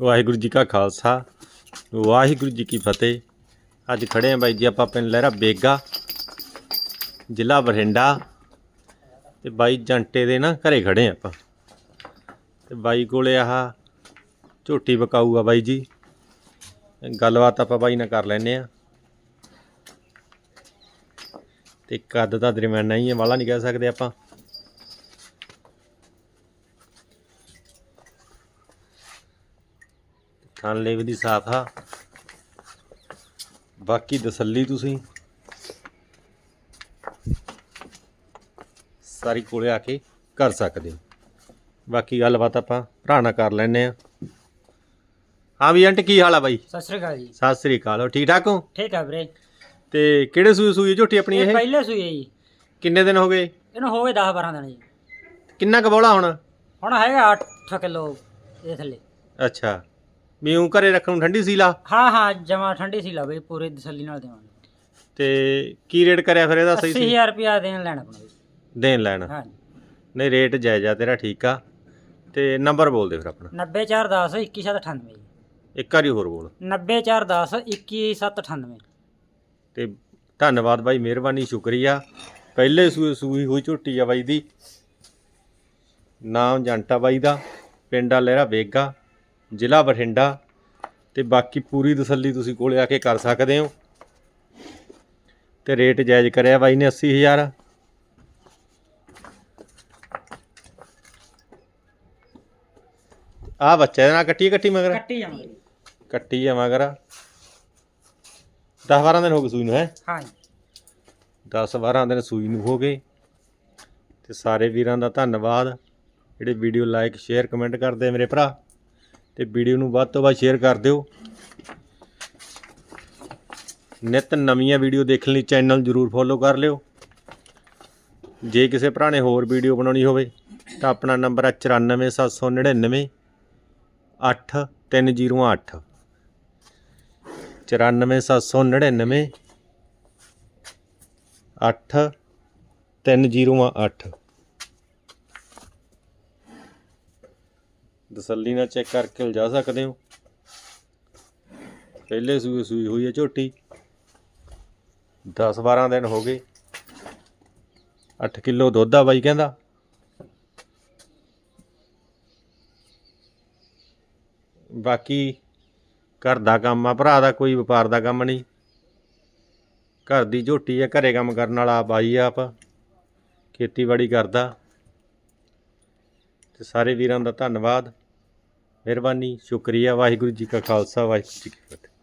ਵਾਹਿਗੁਰੂ ਜੀ ਕਾ ਖਾਲਸਾ, ਵਾਹਿਗੁਰੂ ਜੀ ਕੀ ਫਤਿਹ। ਅੱਜ ਖੜੇ ਆ ਬਾਈ ਜੀ, ਆਪਾਂ ਪਿੰਡ ਲਹਿਰਾ ਬੇਗਾ, ਜ਼ਿਲ੍ਹਾ ਬਠਿੰਡਾ। ਤੇ ਬਾਈ ਜੰਟੇ ਦੇ ਨਾ ਘਰੇ ਖੜੇ ਆ ਆਪਾਂ। ਤੇ ਬਾਈ ਕੋਲੇ ਆਹ ਝੋਟੀ ਬਕਾਊ ਆ ਬਾਈ ਜੀ। ਗੱਲਬਾਤ ਆਪਾਂ ਬਾਈ ਨਾਲ ਕਰ ਲੈਨੇ ਆ ਤੇ ਕੱਦ ਦਾ ਦਰਮਿਆਨਾ ਹੀ ਹੈ, ਵਾਲਾ ਨਹੀਂ ਕਹਿ ਸਕਦੇ ਆਪਾਂ। ਲਈ ਦੀ ਸਾਫ਼ ਆ। ਬਾਕੀ ਤਸੱਲੀ ਤੁਸੀਂ। ਸਾਰੀ ਕੋਲੇ ਆ ਕੇ ਕਰ ਸਕਦੇ ਹੋ। ਬਾਕੀ ਗੱਲਬਾਤ ਆਪਾਂ ਭਰਾ ਨਾਲ ਕਰ ਲੈਨੇ ਆ ਹਾਂ ਵੀ ਆਂਟੀ ਕੀ ਹਾਲ ਆ ਬਾਈ? ਸਤਿ ਸ੍ਰੀ ਅਕਾਲ ਜੀ। ਸਤਿ ਸ੍ਰੀ ਅਕਾਲ। ਹੋ ਠੀਕ ਠਾਕ ਹੋ? ਠੀਕ ਆ ਵੀਰੇ। ਤੇ ਕਿਹੜੇ ਸੂਏ ਸੂਏ ਝੋਟੀ ਆਪਣੀ ਇਹ ਇਹ? ਪਹਿਲੇ ਸੂਈ ਹੈ ਜੀ। ਕਿੰਨੇ ਦਿਨ ਹੋ ਗਏ? ਇਹਨੂੰ ਹੋ ਗਏ 10 12 ਦਿਨ ਜੀ। ਕਿੰਨਾ ਕੁ ਬੋਲਾ ਹੁਣ? ਹੁਣ ਹੈਗਾ 8 ਕਿਲੋ ਇਹ ਥੱਲੇ। ਅੱਛਾ। ਵੀ ਊਂ ਘਰੇ ਰੱਖਣ ਨੂੰ ਠੰਡੀ ਸੀ ਲਾ ਹਾਂ ਹਾਂ ਜਮਾ ਠੰਡੀ ਸੀ ਲਵੇ ਪੂਰੀ ਤਸੱਲੀ ਨਾਲ ਦੇਵਾਂਗੇ। ਤੇ ਕੀ ਰੇਟ ਕਰਿਆ ਫਿਰ ਇਹਦਾ ਸਹੀ ਸੀ? 80000 ਰੁਪਿਆ ਦੇਣ ਲੈਣਾ ਆਪਣਾ ਜੀ ਦੇਣ ਲੈਣਾ। ਹਾਂ। ਨਹੀਂ ਰੇਟ ਜਾਇਜ਼ ਆ ਤੇਰਾ ਠੀਕ ਆ। ਤੇ ਨੰਬਰ ਬੋਲ ਦੇ ਫਿਰ ਆਪਣਾ। 90410 21798 ਜੀ ਇੱਕ ਵਾਰੀ ਹੋਰ ਬੋਲ। 90410 21798 ਤੇ ਧੰਨਵਾਦ ਬਾਈ ਮਿਹਰਬਾਨੀ ਸ਼ੁਕਰੀਆ। ਪਹਿਲੇ ਸੂਏ ਸੂਈ ਹੋਈ ਝੋਟੀ ਆ ਬਾਈ ਦੀ। ਨਾਮ ਜੰਟਾ ਬਾਈ ਦਾ ਪਿੰਡ ਆ ਲਹਿਰਾ ਬੇਗਾ ਜ਼ਿਲ੍ਹਾ ਬਠਿੰਡਾ ਤੇ ਬਾਕੀ ਪੂਰੀ ਤਸੱਲੀ ਤੁਸੀਂ ਕੋਲੇ ਆ ਕੇ ਕਰ ਸਕਦੇ ਹੋ। ਤੇ ਰੇਟ ਜਾਇਜ਼ ਕਰਿਆ ਬਾਈ ਨੇ 80000 ਆ ਬੱਚਾ ਇਹਦੇ ਨਾਲ ਕੱਟੀ ਕੱਟੀ ਮਗਰ? ਕੱਟੀ ਜਾਵਾਂਗੇ ਜੀ। ਕੱਟੀ ਆ ਮਗਰ। 10 12 ਦਿਨ ਹੋ ਗਏ ਸੂਈ ਨੂੰ ਹੈ? ਹਾਂ ਜੀ 10 12 ਦਿਨ ਸੂਈ ਨੂੰ ਹੋ ਗਏ। ਤੇ ਸਾਰੇ ਵੀਰਾਂ ਦਾ ਧੰਨਵਾਦ। ਜਿਹੜੇ ਵੀਡੀਓ ਲਾਈਕ ਸ਼ੇਅਰ ਕਮੈਂਟ ਕਰਦੇ ਮੇਰੇ ਭਰਾ। ਤੇ ਵੀਡੀਓ ਨੂੰ ਵੱਧ ਤੋਂ ਵੱਧ ਸ਼ੇਅਰ ਕਰ ਦਿਓ। ਨਿਤ ਨਵੀਆਂ ਵੀਡੀਓ ਦੇਖਣ ਲਈ ਚੈਨਲ ਜਰੂਰ ਫੋਲੋ ਕਰ ਲਿਓ। ਜੇ ਕਿਸੇ ਭਰਾ ਨੇ ਹੋਰ ਵੀਡੀਓ ਬਣਾਉਣੀ ਹੋਵੇ, ਤਾਂ ਆਪਣਾ ਨੰਬਰ ਹੈ 94799 8308 94799 8308 ਤਸੱਲੀ ਨਾਲ ਚੈੱਕ ਕਰਕੇ ਲਿਜਾ ਸਕਦੇ ਹੋ। ਪਹਿਲੇ ਸੂਈ ਸੂਈ ਹੋਈ ਹੈ ਝੋਟੀ। 10 12 ਦਿਨ ਹੋ ਗਏ। 8 ਕਿਲੋ ਦੁੱਧ ਆ ਬਾਈ ਕਹਿੰਦਾ। ਬਾਕੀ ਘਰ ਦਾ ਕੰਮ ਆ, ਭਰਾ ਦਾ ਕੋਈ ਵਪਾਰ ਦਾ ਕੰਮ ਨਹੀਂ। ਘਰ ਦੀ ਝੋਟੀ ਆ, ਘਰੇ ਕੰਮ ਕਰਨ ਵਾਲਾ ਬਾਈ ਆ ਆਪ। ਖੇਤੀਬਾੜੀ ਕਰਦਾ। ਤੇ ਸਾਰੇ ਵੀਰਾਂ ਦਾ ਧੰਨਵਾਦ। ਮਿਹਰਬਾਨੀ ਸ਼ੁਕਰੀਆ ਵਾਹਿਗੁਰੂ ਜੀ ਕਾ ਖਾਲਸਾ ਵਾਹਿਗੁਰੂ ਜੀ ਕੀ ਫਤਿਹ।